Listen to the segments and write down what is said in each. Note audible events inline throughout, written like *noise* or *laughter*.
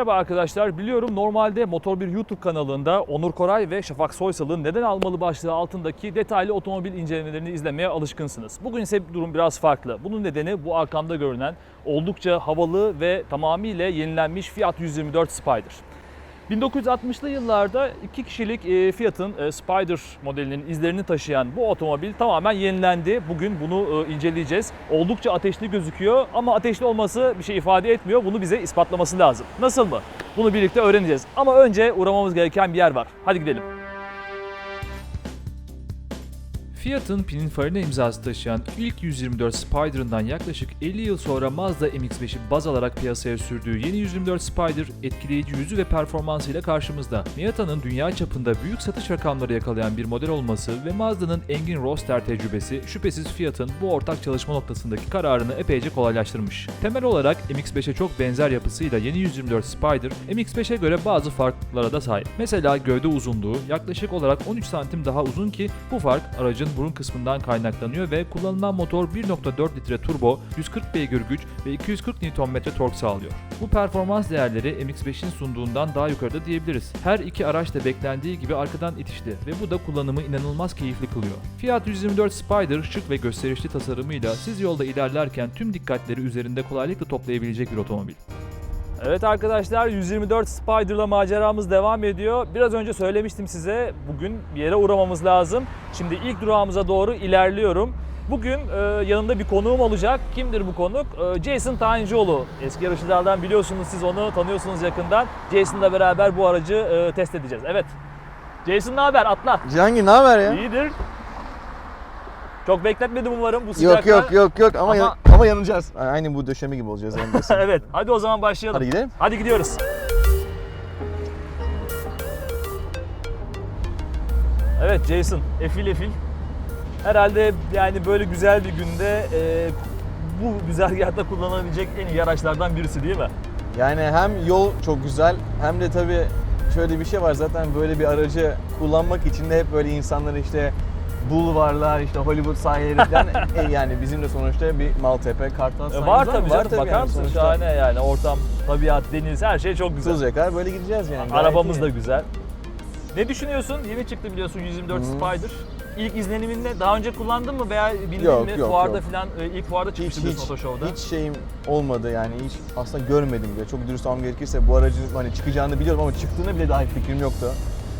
Merhaba arkadaşlar. Biliyorum normalde Motor 1 YouTube kanalında Onur Koray ve Şafak Soysal'ın neden almalı başlığı altındaki detaylı otomobil incelemelerini izlemeye alışkınsınız. Bugün ise durum biraz farklı. Bunun nedeni bu arkamda görünen oldukça havalı ve tamamıyla yenilenmiş Fiat 124 Spider. 1960'lı yıllarda iki kişilik e, Fiat'ın e, Spider modelinin izlerini taşıyan bu otomobil tamamen yenilendi. Bugün bunu e, inceleyeceğiz. Oldukça ateşli gözüküyor ama ateşli olması bir şey ifade etmiyor. Bunu bize ispatlaması lazım. Nasıl mı? Bunu birlikte öğreneceğiz. Ama önce uğramamız gereken bir yer var. Hadi gidelim. Fiat'ın Pininfarina imzası taşıyan ilk 124 Spider'ından yaklaşık 50 yıl sonra Mazda MX-5'i baz alarak piyasaya sürdüğü yeni 124 Spider etkileyici yüzü ve performansıyla karşımızda. Miata'nın dünya çapında büyük satış rakamları yakalayan bir model olması ve Mazda'nın engin roster tecrübesi şüphesiz Fiat'ın bu ortak çalışma noktasındaki kararını epeyce kolaylaştırmış. Temel olarak MX-5'e çok benzer yapısıyla yeni 124 Spider, MX-5'e göre bazı farklılıklara da sahip. Mesela gövde uzunluğu yaklaşık olarak 13 santim daha uzun ki bu fark aracın burun kısmından kaynaklanıyor ve kullanılan motor 1.4 litre turbo, 140 beygir güç ve 240 Nm tork sağlıyor. Bu performans değerleri MX-5'in sunduğundan daha yukarıda diyebiliriz. Her iki araç da beklendiği gibi arkadan itişli ve bu da kullanımı inanılmaz keyifli kılıyor. Fiat 124 Spider şık ve gösterişli tasarımıyla siz yolda ilerlerken tüm dikkatleri üzerinde kolaylıkla toplayabilecek bir otomobil. Evet arkadaşlar 124 Spider'la maceramız devam ediyor. Biraz önce söylemiştim size bugün bir yere uğramamız lazım. Şimdi ilk durağımıza doğru ilerliyorum. Bugün e, yanımda bir konuğum olacak. Kimdir bu konuk? E, Jason Tayincioğlu. Eski yarışçılardan biliyorsunuz siz onu tanıyorsunuz yakından. Jason'la beraber bu aracı e, test edeceğiz. Evet. Jason ne haber? Atla. Cihangir ne haber ya? İyidir. Çok bekletmedim umarım bu Yok sıcakta. yok yok yok ama Ama- ya- ama yanacağız. Aynı bu döşeme gibi olacağız yanındasın. *laughs* evet. Hadi o zaman başlayalım. Hadi gidelim. Hadi gidiyoruz. Evet Jason, efil efil. Herhalde yani böyle güzel bir günde e, bu güzergahta kullanabilecek en iyi araçlardan birisi değil mi? Yani hem yol çok güzel hem de tabii şöyle bir şey var zaten böyle bir aracı kullanmak için de hep böyle insanlar işte bulvarlar, işte Hollywood sahilleri falan *laughs* e, yani bizim de sonuçta bir Maltepe, Kartal E, sahilimiz var tabii canım, bakar yani mısın? sonuçta. Şahane yani ortam, tabiat, deniz her şey çok güzel. Tuzla'ya kadar böyle gideceğiz yani. gayet Arabamız iyi. da güzel. Ne düşünüyorsun? Yeni çıktı biliyorsun 124 Hı. Spider. İlk izlenimin ne? Daha önce kullandın mı veya bildin Yok, mi? yok, fuarda yok. falan e, ilk fuarda hiç çıkmıştı hiç, biliyorsun Otoshow'da. hiç şeyim olmadı yani hiç aslında görmedim bile. Çok dürüst olmam gerekirse bu aracın hani çıkacağını biliyorum ama çıktığına bile dair fikrim yoktu.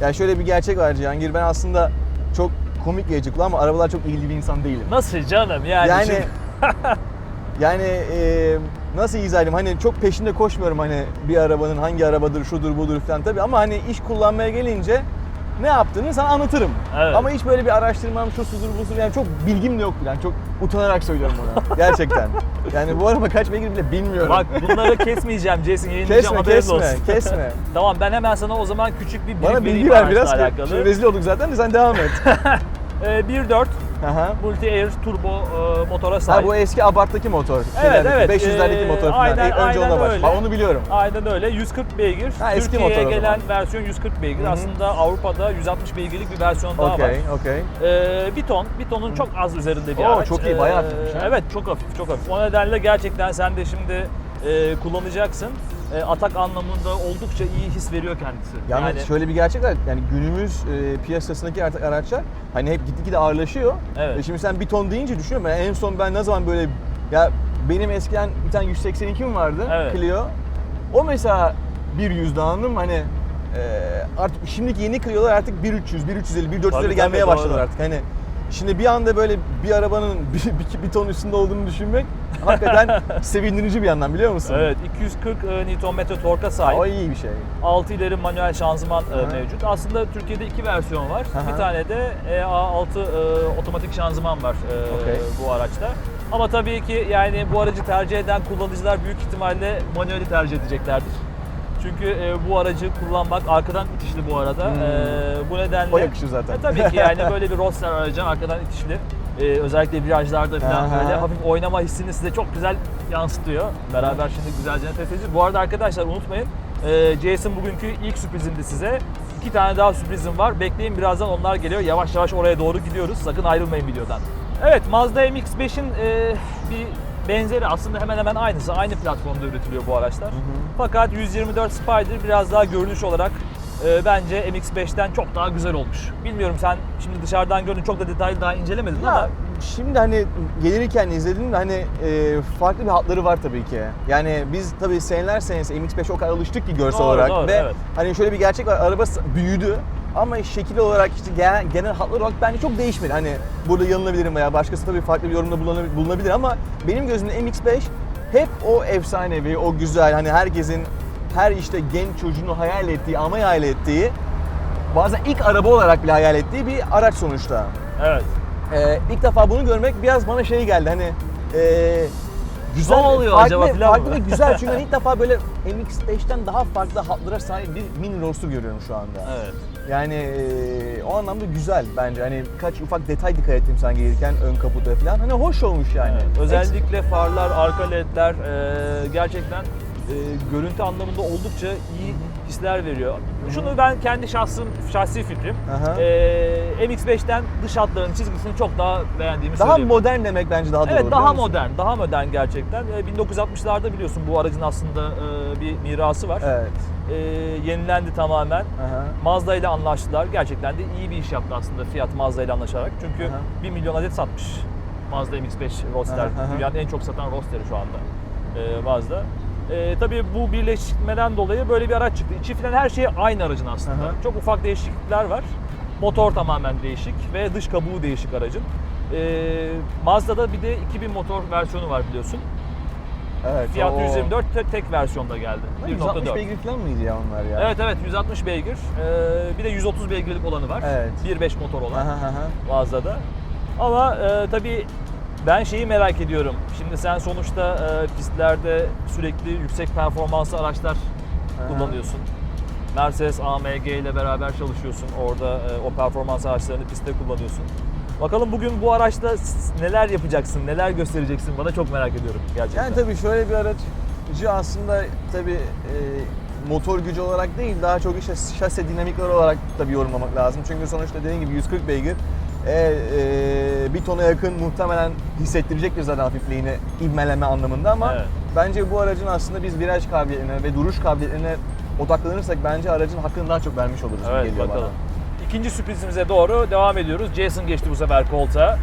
Yani şöyle bir gerçek var Cihangir ben aslında çok komik gelecek kulağa ama arabalar çok ilgili bir insan değilim. Nasıl canım yani? Yani şimdi- *laughs* yani e, nasıl izah edeyim hani çok peşinde koşmuyorum hani bir arabanın hangi arabadır şudur budur falan tabii ama hani iş kullanmaya gelince ne yaptığını sana anlatırım. Evet. Ama hiç böyle bir araştırmam şu sudur budur yani çok bilgim de yok yani çok utanarak söylüyorum bunu *laughs* gerçekten. Yani bu araba kaç beygir bile bilmiyorum. Bak bunları *laughs* kesmeyeceğim Jason yayınlayacağım kesme haberin kesme olsun. kesme. tamam ben hemen sana o zaman küçük bir brief Bana bilgi ver biraz ki. alakalı. Şimdi rezil olduk zaten de sen devam et. Ee, 1.4 Aha. Multi-Air turbo e, motora sahip. Ha bu eski abarttaki motor. Evet, evet. 500'lerdeki Ee, motor falan. aynen, İlk önce aynen ona öyle. Ha, onu biliyorum. Aynen öyle. 140 beygir. Ha, eski Türkiye'ye motor gelen versiyon 140 beygir. Hı hı. Aslında Avrupa'da 160 beygirlik bir versiyon daha var. Okey, okey. Ee, bir ton, bir tonun çok az üzerinde bir Oo, araç. çok iyi, bayağı hafifmiş ha. Evet, çok hafif, çok hafif. O nedenle gerçekten sen de şimdi e, kullanacaksın. E, atak anlamında oldukça iyi his veriyor kendisi. Yalnız yani, şöyle bir gerçek var. Yani günümüz e, piyasasındaki artık araçlar hani hep gitgide ağırlaşıyor. Evet. E şimdi sen bir ton deyince düşünüyorum. Ben en son ben ne zaman böyle ya benim eskiden bir tane 182'm vardı Evet. Clio. O mesela 100 dağınım hani e, artık şimdiki yeni Clio'lar artık 1300, 1350, 1400'lere Tabii, gelmeye tabii, başladı doğru. artık. Hani şimdi bir anda böyle bir arabanın *laughs* bir, bir, bir ton üstünde olduğunu düşünmek hakikaten sevindirici bir yandan biliyor musun? Evet, 240 e, Nm torka sahip. O iyi bir şey. 6 ileri manuel şanzıman e, Aha. mevcut. Aslında Türkiye'de iki versiyon var. Aha. Bir tane de EA6 e, otomatik şanzıman var e, Okey. bu araçta. Ama tabii ki yani bu aracı tercih eden kullanıcılar büyük ihtimalle manueli tercih edeceklerdir. Çünkü e, bu aracı kullanmak arkadan itişli bu arada. Hmm. E, bu nedenle O yakışır zaten. E, tabii ki yani *laughs* böyle bir roadster aracı arkadan itişli. E, özellikle virajlarda falan Aha. böyle hafif oynama hissini size çok güzel yansıtıyor. Beraber şimdi güzelce test edeceğiz. Bu arada arkadaşlar unutmayın e, Jason bugünkü ilk sürprizimdi size. İki tane daha sürprizim var. Bekleyin birazdan onlar geliyor. Yavaş yavaş oraya doğru gidiyoruz. Sakın ayrılmayın videodan. Evet Mazda MX-5'in e, bir benzeri aslında hemen hemen aynısı. Aynı platformda üretiliyor bu araçlar. Fakat 124 Spider biraz daha görünüş olarak e, bence MX-5'ten çok daha güzel olmuş. Bilmiyorum sen şimdi dışarıdan gördün çok da detaylı daha incelemedin Ya ama şimdi hani gelirken izledim de hani e, farklı bir hatları var tabii ki. Yani biz tabii seneler senesi MX-5'e o kadar alıştık ki görsel Doğru, olarak doğru, ve evet. hani şöyle bir gerçek var araba büyüdü ama şekil olarak işte genel, genel hatlar olarak bence çok değişmedi. Hani burada yanılabilirim veya başkası tabii farklı bir yorumda bulunabilir ama benim gözümde MX-5 hep o efsanevi, o güzel hani herkesin her işte genç çocuğunu hayal ettiği ama hayal ettiği bazen ilk araba olarak bile hayal ettiği bir araç sonuçta. evet. Ee, ilk defa bunu görmek biraz bana şey geldi hani ee, güzel Ne oluyor farklı, acaba filan farklı mı? ve güzel *laughs* çünkü hani ilk defa böyle MX-5'ten daha farklı hatlara sahip bir mini roadster görüyorum şu anda. Evet. Yani ee, o anlamda güzel bence hani birkaç ufak detay dikkat ettim sen gelirken ön kaputa falan hani hoş olmuş yani. Evet, Özellikle farlar, arka ledler e, gerçekten e, görüntü anlamında oldukça iyi hisler veriyor. Şunu ben kendi şahsım, şahsi fikrim. Aha. E, MX-5'ten dış hatların çizgisini çok daha beğendiğimi daha söyleyebilirim. modern demek bence daha doğru. Evet daha modern, daha modern gerçekten. E, 1960'larda biliyorsun bu aracın aslında e, bir mirası var. Evet. E, yenilendi tamamen. Aha. Mazda ile anlaştılar. Gerçekten de iyi bir iş yaptı aslında Fiat Mazda ile anlaşarak. Çünkü Aha. 1 milyon adet satmış Mazda MX-5 Roadster. Aha. Dünyanın en çok satan Roadster'i şu anda e, Mazda. E, tabii bu birleşmeden dolayı böyle bir araç çıktı. İçi falan her şey aynı aracın aslında. Aha. Çok ufak değişiklikler var. Motor tamamen değişik ve dış kabuğu değişik aracın. E, Mazda'da bir de 2000 motor versiyonu var biliyorsun. Evet. Fiat o- 124 te- tek versiyonda geldi. 160 1.4. beygir falan mıydı ya onlar ya? Evet evet 160 beygir. Ee, bir de 130 beygirlik olanı var. Evet. 1.5 motor olan. Mazda'da. Ama e, tabii ben şeyi merak ediyorum. Şimdi sen sonuçta e, pistlerde sürekli yüksek performanslı araçlar Aha. kullanıyorsun. Mercedes AMG ile beraber çalışıyorsun. Orada e, o performans araçlarını pistte kullanıyorsun. Bakalım bugün bu araçta s- neler yapacaksın, neler göstereceksin bana çok merak ediyorum gerçekten. Yani tabii şöyle bir aracı aslında tabii e, motor gücü olarak değil daha çok işte şase dinamikleri olarak tabii yorumlamak lazım. Çünkü sonuçta dediğim gibi 140 beygir e, e, bir tona yakın muhtemelen hissettirecektir zaten hafifliğini ivmeleme anlamında ama Evet. bence bu aracın aslında biz viraj kabiliyetine ve duruş kabiliyetine odaklanırsak bence aracın hakkını daha çok vermiş oluruz Evet bakalım. bana. İkinci sürprizimize doğru devam ediyoruz. Jason geçti bu sefer koltuğa.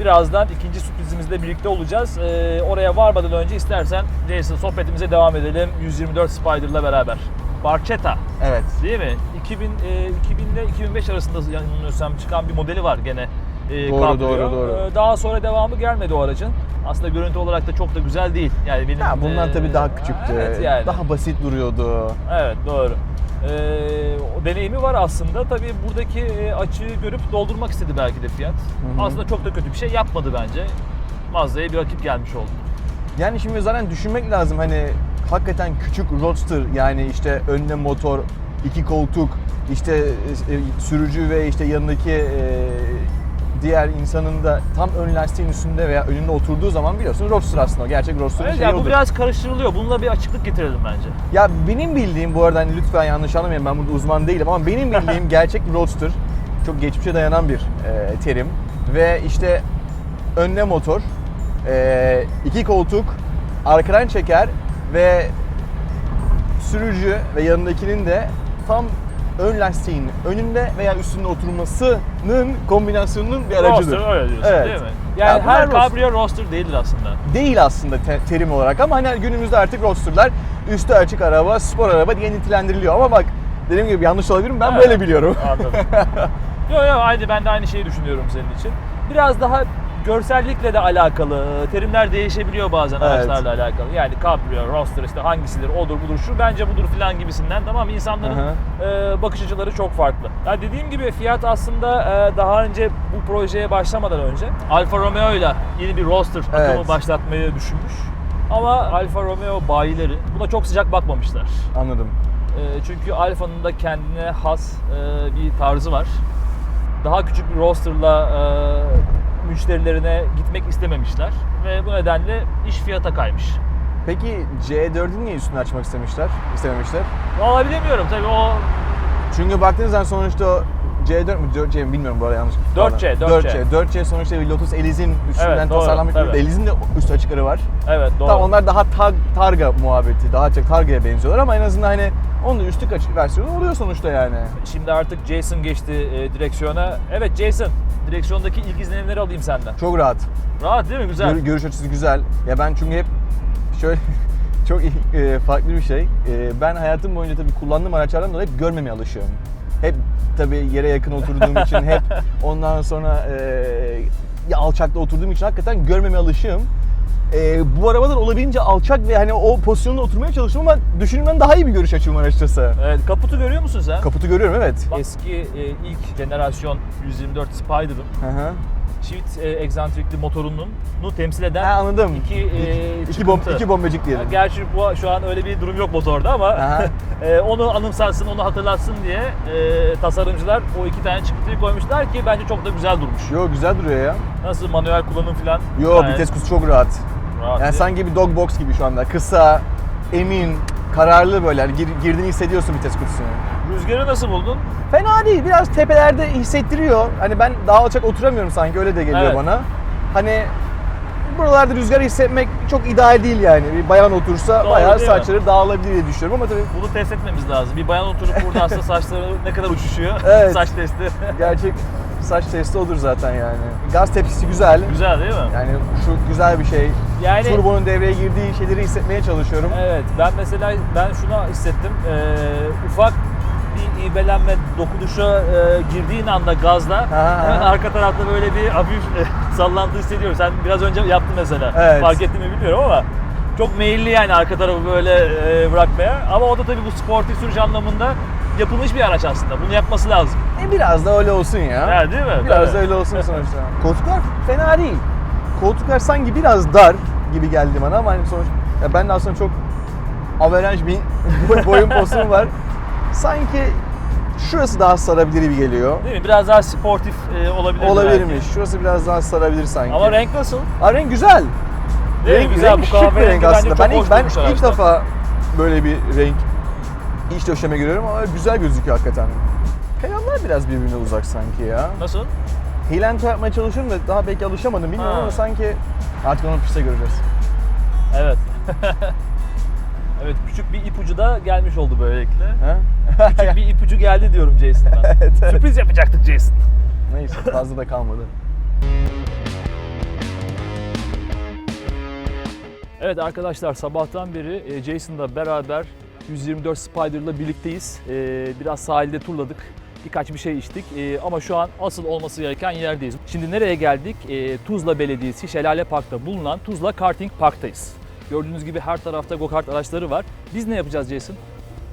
Birazdan ikinci sürprizimizle birlikte olacağız. Ee, oraya varmadan önce istersen Jason sohbetimize devam edelim. 124 Spider'la beraber. Barchetta Evet. değil mi? 2000, e, 2000 ile 2005 arasında yanılmıyorsam çıkan bir modeli var gene. e, Doğru, Cabrio. doğru, doğru. Ee, daha sonra devamı gelmedi o aracın. Aslında görüntü olarak da çok da güzel değil. Yani benim Ya bundan e, tabii daha küçüktü. Evet yani. Daha basit duruyordu. Evet doğru. Ee, o deneyimi var aslında. Tabii buradaki e, açığı görüp doldurmak istedi belki de Fiat. hı. Aslında çok da kötü bir şey yapmadı bence. Mazda'ya bir rakip gelmiş oldu. Yani şimdi zaten düşünmek lazım hani hakikaten küçük roadster yani işte önüne motor, iki koltuk, işte e, sürücü ve işte yanındaki e, diğer insanın da tam ön lastiğin üstünde veya önünde oturduğu zaman biliyorsun roadster aslında gerçek roadster'ın Evet, şeyi yani bu biraz karıştırılıyor. Bununla bir açıklık getirelim bence. Ya benim bildiğim bu arada hani lütfen yanlış anlamayın ben burada uzman değilim ama benim bildiğim *laughs* gerçek roadster çok geçmişe dayanan bir e, terim ve işte önüne motor, e, iki koltuk, arkadan çeker ve sürücü ve yanındakinin de tam ön lastiğin önünde veya üstünde oturmasının kombinasyonunun bir aracıdır. Roadster öyle diyorsun Evet. değil mi? Ya Yani bunlar her. Cabrio roadster değildir aslında. Değil aslında te- terim olarak ama hani günümüzde artık roadsterlar üstü açık araba, spor araba diye nitelendiriliyor ama bak dediğim gibi yanlış olabilirim ben Evet. böyle biliyorum. Anladım. Yok yok aynı ben de aynı şeyi düşünüyorum senin için. Biraz daha görsellikle de alakalı. Terimler değişebiliyor bazen Evet. araçlarla alakalı. Yani Cabrio, Roadster işte hangisidir, odur budur, şu bence budur filan gibisinden. Tamam insanların Aha. e, bakış açıları çok farklı. Ya dediğim gibi Fiat aslında e, daha önce bu projeye başlamadan önce Alfa Romeo ile yeni bir Roadster akımı Evet. başlatmayı düşünmüş. Ama Alfa Romeo bayileri buna çok sıcak bakmamışlar. Anladım. E, çünkü Alfa'nın da kendine has e, bir tarzı var. Daha küçük bir rosterla e, müşterilerine gitmek istememişler ve bu nedenle iş fiyata kaymış. Peki C4'ün niye üstünü açmak istemişler? İstememişler. Vallahi bilemiyorum tabii o Çünkü baktığınız zaman sonuçta C4 mü 4C mi bilmiyorum bu arada yanlış. 4C, Pardon. 4C. 4C. 4C sonuçta bir Lotus Elise'in üstünden Evet, doğru, tasarlanmış bir tabii. Elise'in de üst açıkları var. Evet doğru. Tamam onlar daha tag, targa muhabbeti, daha çok targaya benziyorlar ama en azından hani onun da üstü açık versiyonu oluyor sonuçta yani. Şimdi artık Jason geçti e, direksiyona. Evet Jason, direksiyondaki ilk izlenimleri alayım senden. Çok rahat. Rahat değil mi? Güzel. Gör- görüş açısı güzel. Ya ben çünkü hep şöyle *laughs* çok e, farklı bir şey. E, ben hayatım boyunca tabii kullandığım araçlardan dolayı hep görmemeye alışıyorum. Hep tabii yere yakın oturduğum için hep *laughs* ondan sonra e, ya alçakta oturduğum için hakikaten görmemeye alışığım. E, bu arabalar olabildiğince alçak ve hani o pozisyonda oturmaya çalışıyorum ama düşündüğümden daha iyi bir görüş açım var açıkçası. Evet, kaputu görüyor musun sen? Kaputu görüyorum evet. Eski e, ilk jenerasyon 124 Spider'ın Hı hı. çift e, egzantrikli motorunun temsil eden Ha, anladım. iki, e, iki, bom, çıkıntı. iki bombacık diyelim. Gerçi bu şu an öyle bir durum yok motorda ama Aha. *laughs* e, onu anımsatsın, onu hatırlatsın diye e, tasarımcılar o iki tane çıkıntıyı koymuşlar ki bence çok da güzel durmuş. Yo güzel duruyor ya. Nasıl manuel kullanım falan? Yo gayet vites kutusu çok rahat. Rahat Yani sanki bir dog box gibi şu anda. Kısa, emin, kararlı böyle. Yani gir- girdiğini hissediyorsun vites kutusunu. Rüzgarı nasıl buldun? Fena değil. Biraz tepelerde hissettiriyor. Hani ben daha alçak oturamıyorum sanki öyle de geliyor Evet. bana. Hani buralarda rüzgarı hissetmek çok ideal değil yani. Bir bayan otursa Doğru bayağı değil mi? saçları dağılabilir diye düşünüyorum ama tabii Bunu test etmemiz lazım. Bir bayan oturup burada aslında saçları ne kadar uçuşuyor. Evet. *laughs* Saç testi. gerçek *laughs* saç testi odur zaten yani. Gaz tepkisi güzel. güzel değil mi? Yani şu güzel bir şey. Yani- Turbonun devreye girdiği şeyleri hissetmeye çalışıyorum. Evet, ben mesela ben şunu hissettim. Ee, ufak bir iğbelenme dokunuşa e, girdiğin anda gazla ha. hemen arka tarafta böyle bir hafif e, sallantı hissediyorum. Sen biraz önce yaptın mesela. Evet. Fark ettin mi bilmiyorum ama çok meyilli yani arka tarafı böyle e, bırakmaya. Ama o da tabii bu sportif sürüş anlamında yapılmış bir araç aslında. Bunu yapması lazım. E biraz da öyle olsun ya. Ya, değil mi? Biraz da öyle olsun *laughs* sonuçta. Koltuklar fena değil. Koltuklar sanki biraz dar gibi geldi bana ama hani sonuç ya ben de aslında çok averaj bir *laughs* boy- boyun posum var. Sanki şurası daha sarabilir gibi geliyor. Değil mi? Biraz daha sportif e, olabilir. belki. Olabilirmiş. Şurası biraz daha sarabilir sanki. Ama renk nasıl? Aa, renk güzel. Değil mi? renk, Güzel. renk Bu şık bir kahverengi renk bence aslında. çok Ben ilk, hoş ben durmuş ilk araçta. defa böyle bir renk iç döşeme görüyorum ama güzel gözüküyor hakikaten. Pedallar biraz birbirine uzak sanki ya. Nasıl? Hilento yapmaya çalışıyorum da daha belki alışamadım bilmiyorum Ha. ama sanki artık onu piste göreceğiz. Evet. *laughs* evet küçük bir ipucu da gelmiş oldu böylelikle. Ha? Küçük bir ipucu geldi diyorum Jason'dan. *laughs* Sürpriz yapacaktık Jason. Neyse fazla da kalmadı. Evet arkadaşlar sabahtan beri e, Jason'la beraber 124 Spider'la birlikteyiz. Biraz sahilde turladık. Birkaç bir şey içtik ama şu an asıl olması gereken yerdeyiz. Şimdi nereye geldik? Tuzla Belediyesi Şelale Park'ta bulunan Tuzla Karting Park'tayız. Gördüğünüz gibi her tarafta go-kart araçları var. Biz ne yapacağız Jason?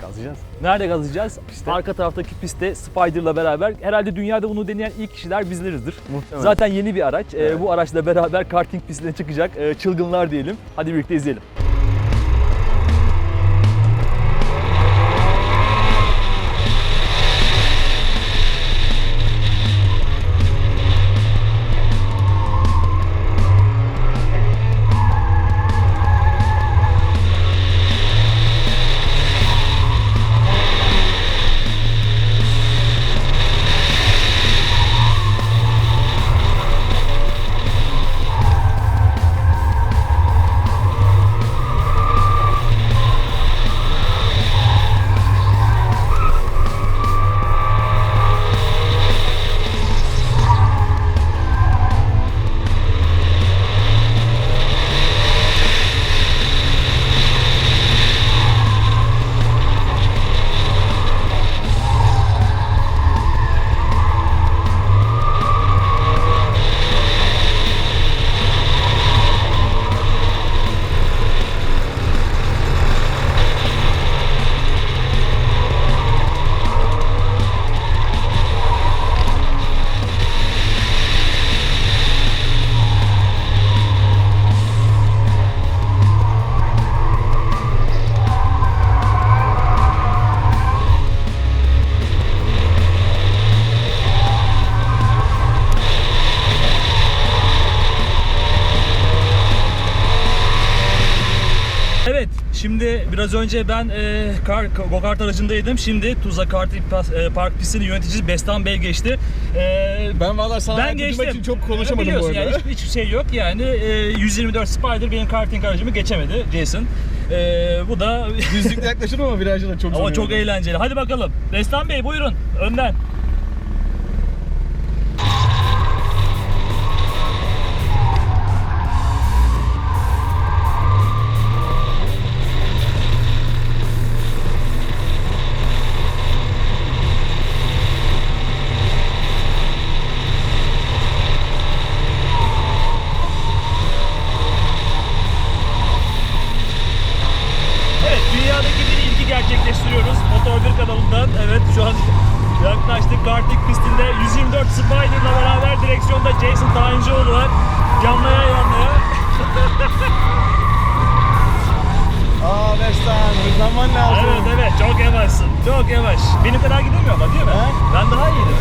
Gazlayacağız. Nerede gazlayacağız? Pistte. Arka taraftaki pistte Spider'la beraber. Herhalde dünyada bunu deneyen ilk kişiler bizlerizdir. Muhtemelen. Zaten yeni bir araç. Evet. bu araçla beraber karting pistine çıkacak. Çılgınlar diyelim. Hadi birlikte izleyelim. Biraz önce ben e, kar, go-kart aracındaydım. Şimdi Tuzla Kart e, Park pistinin yöneticisi Bestan Bey geçti. E, Ben valla sana ben geçtim. için çok konuşamadım bu arada. yani hiç- hiçbir şey yok yani. E, 124 Spider benim karting aracımı geçemedi Jason. E, bu da Düzlükte yaklaşırım ama virajda da çok ama çok eğlenceli. Hadi bakalım. Bestan Bey buyurun önden. Jason Tayincioğlu var. Yanlaya yanlaya. *laughs* Aa Mestan hızlanman lazım. Evet evet, çok yavaşsın. Çok yavaş. Benim kadar gidemiyor ama değil mi? He? Ben daha iyiydim.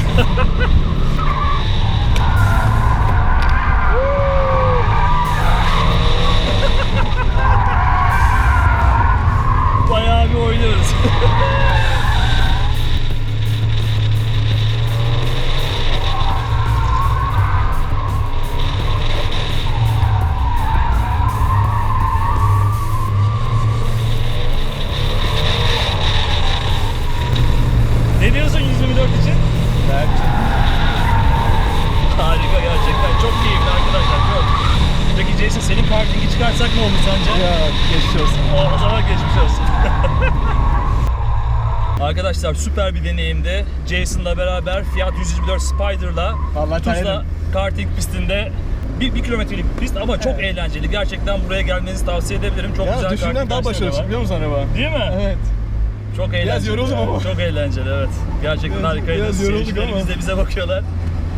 *laughs* Bayağı bir oynuyoruz. *laughs* Arkadaşlar süper bir deneyimdi. Jason'la beraber Fiat 124 Spider'la Tuzla karting pistinde bir, bir kilometrelik pist ama çok Evet. eğlenceli. Gerçekten buraya gelmenizi tavsiye edebilirim. Çok Ya güzel karting daha başarılı biliyor musun araba? Değil mi? Evet. Çok eğlenceli. yoruldum ya. ama. Çok eğlenceli evet. Gerçekten Biraz- harikaydı. biraz yorulduk ama. de bize bakıyorlar.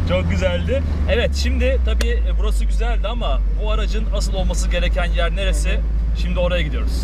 Çok güzeldi. Evet şimdi tabii e, burası güzeldi ama bu aracın asıl olması gereken yer neresi? Şimdi oraya gidiyoruz.